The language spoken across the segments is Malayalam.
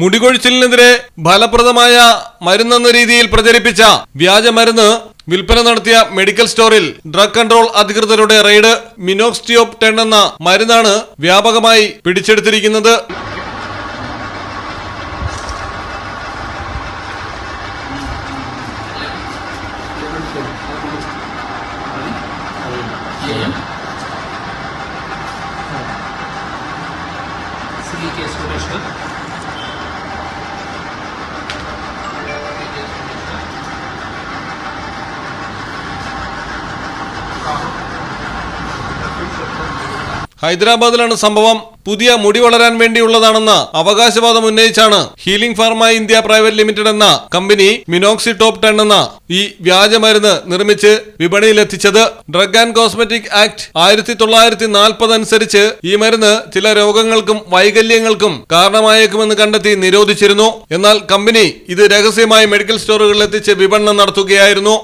മുടികൊഴിച്ചിലിനെതിരെ ഫലപ്രദമായ മരുന്നെന്ന രീതിയിൽ പ്രചരിപ്പിച്ച വ്യാജമരുന്ന് വിൽപ്പന നടത്തിയ മെഡിക്കൽ സ്റ്റോറിൽ ഡ്രഗ് കൺട്രോൾ അധികൃതരുടെ റെയ്ഡ് മിനോക്സ്റ്റിയോപ് ടെൻ എന്ന മരുന്നാണ് വ്യാപകമായി പിടിച്ചെടുത്തിരിക്കുന്നത്. ഹൈദരാബാദിലാണ് സംഭവം. പുതിയ മുടി വളരാൻ വേണ്ടിയുള്ളതാണെന്ന അവകാശവാദം ഉന്നയിച്ചാണ് healing pharma India private limited എന്ന കമ്പനി മിനോക്സി ടോപ്പ് ടെൻ എന്ന ഈ വ്യാജമരുന്ന് നിർമ്മിച്ച് വിപണിയിലെത്തിച്ചത്. ഡ്രഗ് ആൻഡ് കോസ്മെറ്റിക് ആക്ട് ആയിരത്തി തൊള്ളായിരത്തി നാൽപ്പത് അനുസരിച്ച് ഈ മരുന്ന് ചില രോഗങ്ങൾക്കും വൈകല്യങ്ങൾക്കും കാരണമായേക്കുമെന്ന് കണ്ടെത്തി നിരോധിച്ചിരുന്നു. എന്നാൽ കമ്പനി ഇത് രഹസ്യമായി മെഡിക്കൽ സ്റ്റോറുകളിൽ എത്തിച്ച് വിപണനം നടത്തുകയായിരുന്നു.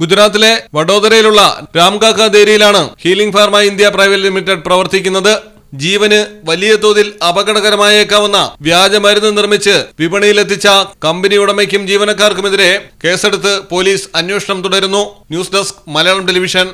ഗുജറാത്തിലെ വഡോദരയിലുള്ള രാംകാക്ക ദേരിയിലാണ് healing pharma India private limited പ്രവർത്തിക്കുന്നത്. ജീവന് വലിയ തോതിൽ അപകടകരമായേക്കാവുന്ന വ്യാജമരുന്ന് നിർമ്മിച്ച് വിപണിയിലെത്തിച്ച കമ്പനി ഉടമയ്ക്കും ജീവനക്കാർക്കുമെതിരെ കേസെടുത്ത് പോലീസ് അന്വേഷണം തുടരുന്നു. News desk Malayalam television.